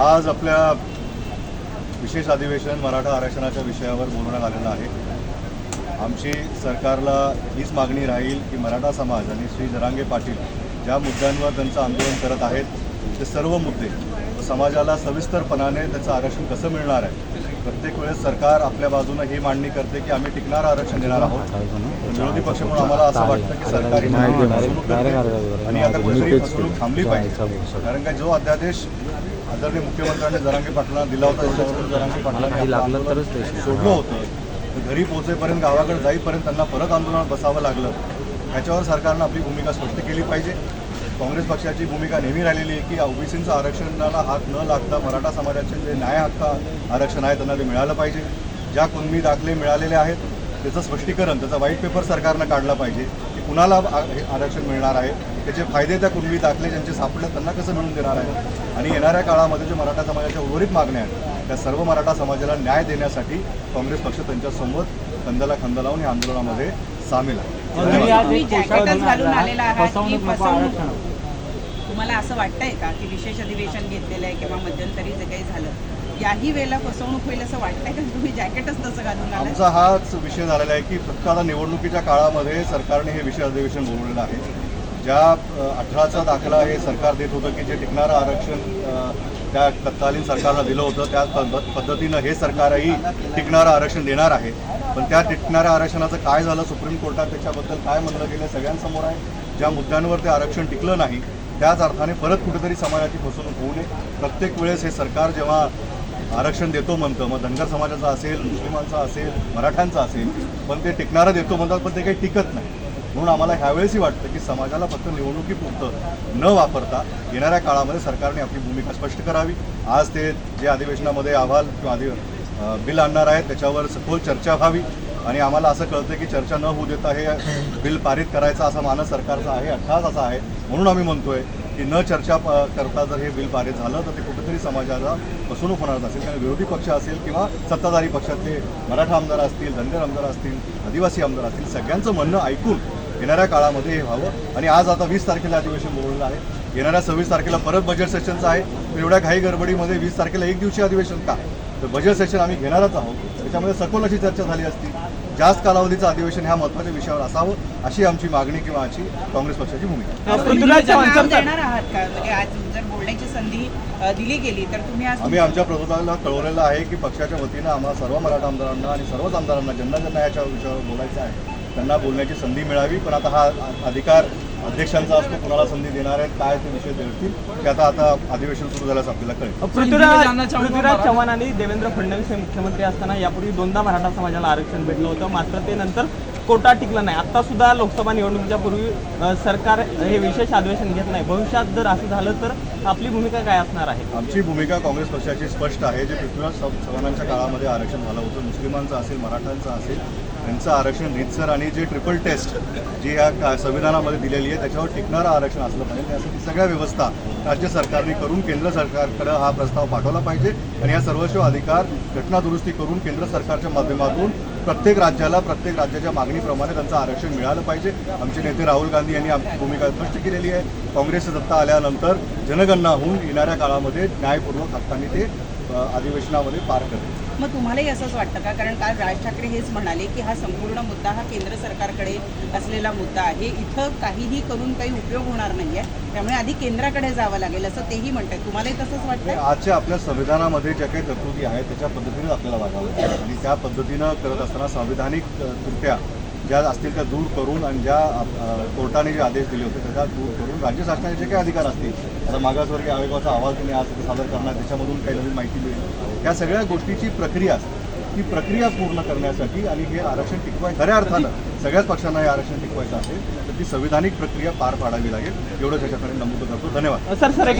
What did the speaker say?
आज आपल्या विशेष अधिवेशन मराठा आरक्षणाच्या विषयावर बोलवण्यात आलेलं आहे. आमची सरकारला हीच मागणी राहील की मराठा समाज आणि श्री जरांगे पाटील ज्या मुद्द्यांवर त्यांचं आंदोलन करत आहेत ते सर्व मुद्दे समाजाला सविस्तरपणाने त्याचं आरक्षण कसं मिळणार आहे? प्रत्येक वेळेस सरकार आपल्या बाजूनं ही मांडणी करते की आम्ही टिकणारं आरक्षण देणार आहोत. विरोधी पक्ष म्हणून आम्हाला असं वाटतं की सरकार. आणि आता कुठेतरी फसवणूक थांबली पाहिजे कारण का जो अध्यादेश आदरणीय मुख्यमंत्र्यांनी जरांगे पाटलांना दिला होता त्याच्यावरून जरांगे पाटलांनी आपलं आंदोलन सोडलं होतं. घरी पोहोचेपर्यंत गावाकडे जाईपर्यंत त्यांना परत आंदोलनात बसावं लागलं. ह्याच्यावर सरकारनं आपली भूमिका स्पष्ट केली पाहिजे. काँग्रेस पक्षाची भूमिका नेहमी राहिलेली आहे की ओबीसींचं आरक्षणाला हात न लागता मराठा समाजाचे जे न्याय हक्क आरक्षण आहे त्यांना ते मिळालं पाहिजे. ज्या कुणबी दाखले मिळालेले आहेत त्याचं स्पष्टीकरण त्याचा व्हाईट पेपर सरकारनं काढला पाहिजे. कुणाला हे आरक्षण मिळणार आहे? त्याचे फायदे त्या कुणबी दाखले ज्यांचे सापडले त्यांना कसं मिळून देणार आहे? आणि येणाऱ्या काळामध्ये जे मराठा समाजाच्या उर्वरित मागण्या आहेत त्या सर्व मराठा समाजाला न्याय देण्यासाठी काँग्रेस पक्ष त्यांच्यासोबत कंदाला खंदा लावून या आंदोलनामध्ये सामील आहे. तुम्हाला असं वाटतंय का की विशेष अधिवेशन घेतलेलं आहे किंवा मध्यंतरी जे काही झालं? याही वेळेला फसवणूक होईल असं वाटतंय का? तुम्ही जॅकेटच तसं घालून आमचा हाच विषय झालेला आहे की फक्त आता निवडणुकीच्या काळामध्ये सरकारने हे विषय अधिवेशन बोलवलेलं आहे. ज्या अठराचा दाखला हे सरकार देत होतं की जे टिकणारं आरक्षण त्या तत्कालीन सरकारला दिलं होतं त्या पद्धतीनं हे सरकारही टिकणारं आरक्षण देणार आहे. पण त्या टिकणाऱ्या आरक्षणाचं काय झालं? सुप्रीम कोर्टात त्याच्याबद्दल काय म्हणलं गेलं सगळ्यांसमोर आहे. ज्या मुद्द्यांवर ते आरक्षण टिकलं नाही त्याच अर्थाने परत कुठेतरी समाजाची फसवणूक होऊ नये. प्रत्येक वेळेस हे सरकार जेव्हा आरक्षण देतो म्हणतं. मग धनगर समाजाचं असेल मुस्लिमांचा असेल मराठ्यांचा असेल पण ते टिकणारं देतो म्हणतात पण ते काही टिकत नाही. म्हणून आम्हाला ह्यावेळेसही वाटतं की समाजाला फक्त निवडणुकीपुरतं न वापरता येणाऱ्या काळामध्ये सरकारने आपली भूमिका स्पष्ट करावी. आज ते जे अधिवेशनामध्ये अहवाल किंवा अधि बिल आणणार आहेत त्याच्यावर सखोल चर्चा व्हावी. आणि आम्हाला असं कळतं की चर्चा न होऊ देता हे बिल पारित करायचा असा मानस सरकारचा आहे अठ्ठास असा आहे. म्हणून आम्ही म्हणतोय की न चर्चा प- करता जर हे बिल पारित झालं तर ते कुठेतरी समाजाला फसवणूक होणार नसेल कारण विरोधी पक्ष असेल किंवा सत्ताधारी पक्षातले मराठा आमदार असतील धनगर आमदार असतील आदिवासी आमदार असतील सगळ्यांचं म्हणणं ऐकून येणाऱ्या काळामध्ये हे व्हावं. आणि आज आता वीस तारखेला अधिवेशन बोलवलं आहे. येणाऱ्या सव्वीस तारखेला परत बजेट सेशनचं आहे. एवढ्या घाई गडबडीमध्ये वीस तारखेला एक दिवशी अधिवेशन का? तर बजेट सेशन आम्ही घेणारच आहोत. त्याच्यामध्ये सखोल अशी चर्चा झाली असती. जास्त कालावधीचं अधिवेशन ह्या महत्त्वाच्या विषयावर असावं अशी आमची मागणी किंवा आमची काँग्रेस पक्षाची भूमिका म्हणजे आज जर बोलण्याची संधी अ, दिली गेली तर तुम्ही आज आम्ही आमच्या प्रबोधनाला कळवलेलं आहे की पक्षाच्या वतीनं आम्हाला सर्व मराठा आमदारांना आणि सर्वच आमदारांना ज्यांना ज्यांना याच्या विषयावर बोलायचं आहे. त्यांना बोलण्याची संधी मिळावी पण आता हा अधिकार अध्यक्षांचा असतो कुणाला संधी देणार आहेत काय ते विषय देतील ते आता आता अधिवेशन सुरू झाल्यास आपल्याला कळेल. पृथ्वीराज पृथ्वीराज चव्हाण आणि देवेंद्र फडणवीस हे मुख्यमंत्री असताना यापूर्वी दोनदा मराठा समाजाला आरक्षण भेटलं होतं. मात्र ते नंतर कोटा टिकला नाही. आता सुद्धा लोकसभा निवडणुकीच्या पूर्वी सरकार हे विशेष अधिवेशन घेत नाही. भविष्यात जर असं झालं तर आपली भूमिका काय असणार आहे? आमची भूमिका काँग्रेस पक्षाची स्पष्ट आहे. जे पृथ्वीराज चव्हाणांच्या काळामध्ये आरक्षण झालं होतं मुस्लिमांचं असेल मराठ्यांचं असेल यांचं आरक्षण रीतसर आणि जे ट्रिपल टेस्ट जी या संविधानामध्ये दिलेली आहे त्याच्यावर टिकणारं आरक्षण असलं पाहिजे. त्यासाठी सगळ्या व्यवस्था राज्य सरकारने करून केंद्र सरकारकडे हा प्रस्ताव पाठवला पाहिजे. आणि या सर्वस्व अधिकार घटना दुरुस्ती करून केंद्र सरकारच्या माध्यमातून प्रत्येक राज्याला प्रत्येक राज्याच्या मागणीप्रमाणे त्यांचं आरक्षण मिळालं पाहिजे. आमचे नेते राहुल गांधी यांनी आमची भूमिका स्पष्ट केलेली आहे. काँग्रेस सत्ता आल्यानंतर जनगणना होऊन येणाऱ्या काळामध्ये न्यायपूर्वक हक्काने ते अधिवेशनामध्ये पार करतील. मग तुम्हालाही असंच वाटतं का? कारण काल राज ठाकरे हेच म्हणाले की हा संपूर्ण मुद्दा हा केंद्र सरकारकडे असलेला मुद्दा आहे. इथं काहीही करून काही उपयोग होणार नाही आहे त्यामुळे आधी केंद्राकडे जावं लागेल असं तेही म्हणतात तुम्हालाही तसंच वाटतं आजच्या आपल्या संविधानामध्ये ज्या काही तरतुदी आहेत त्याच्या पद्धतीने आपल्याला वागावं लागेल. आणि त्या पद्धतीनं करत असताना संविधानिक त्रुट्या ज्या असतील त्या दूर करून आणि ज्या कोर्टाने जे आदेश दिले होते त्याच्या दूर करून राज्य शासनाचे जे काही अधिकार असतील आता मागासवर्गीय आयोगाचा अहवाल तुम्ही आज सादर करणार त्याच्यामधून काही नवीन माहिती मिळेल. या सगळ्या गोष्टीची प्रक्रिया ही ती प्रक्रिया पूर्ण करण्यासाठी आणि हे आरक्षण टिकवाय खऱ्या अर्थानं सगळ्याच पक्षांना हे आरक्षण टिकवायचं असेल तर ती संविधानिक प्रक्रिया पार पाडावी लागेल. एवढंच याच्याकडे नमूद करतो. धन्यवाद. Sir sir